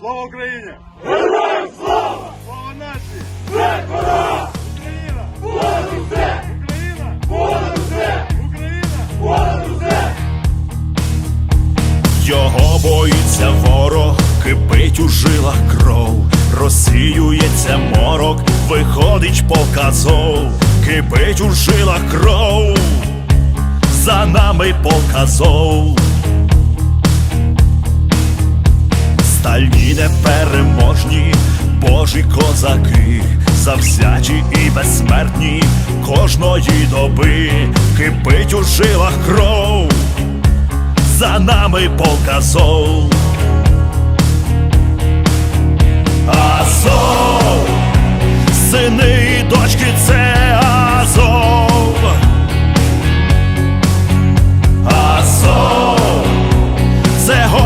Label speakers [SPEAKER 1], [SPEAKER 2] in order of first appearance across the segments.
[SPEAKER 1] Слава Україні! Героям слава! Слава нації! Україна! Україна! Україна!
[SPEAKER 2] Його боїться ворог, кипить у жилах кров, розсіюється морок, виходить показов, кипить у жилах кров, за нами показов. Непереможні, божі козаки, завзяті і безсмертні. Кожної доби, кипить у жилах кров. За нами показов.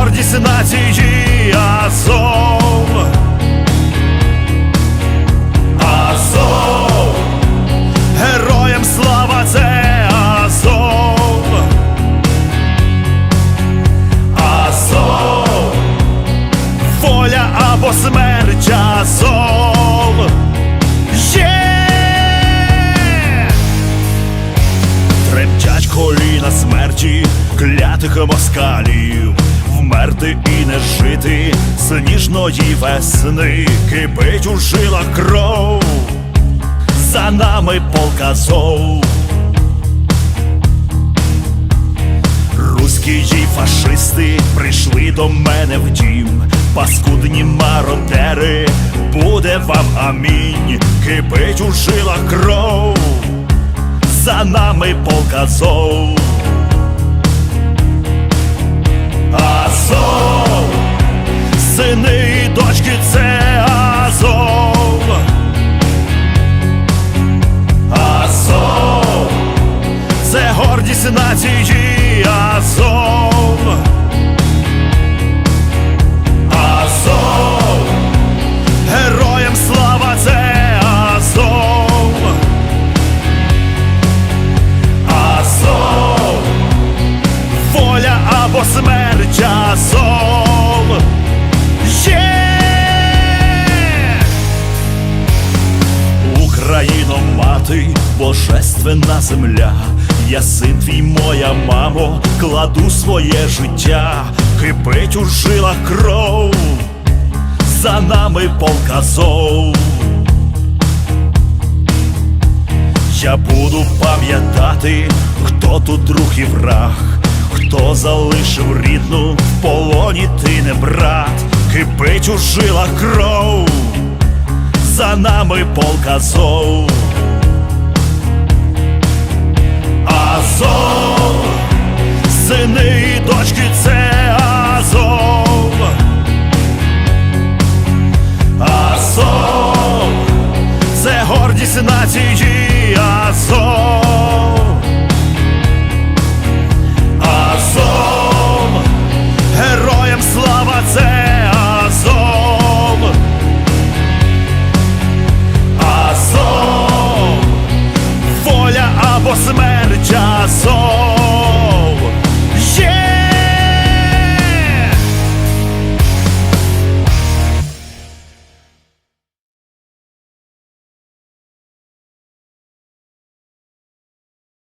[SPEAKER 2] Гордість нації Азов. Азов, героям слава, це Азов. Азов, воля або смерть Азов. Є! Тремтять коліна смерті, клятих москалів, вмерти і не жити сніжної весни, кипить у жилах кров, за нами полк Азов. Руські фашисти прийшли до мене в дім, паскудні мародери, буде вам амінь, кипить у жилах кров, за нами полк Азов. Азов, сини і дочки, це Азов. Азов, це гордість нації Азов. Азов, героям слава, це Азов. Азов, воля або смерть Азов. Україно, мати, божественна земля, я син твій, моя мамо, кладу своє життя, кипить у жилах кров, за нами полк Азов. Я буду пам'ятати, хто тут друг і враг, хто залишив рідну в полоні ти не брат, кипить у жилах кров за нами полк Азов Азов, сини і дочки, це Азов, Азов, це гордість нації Азов.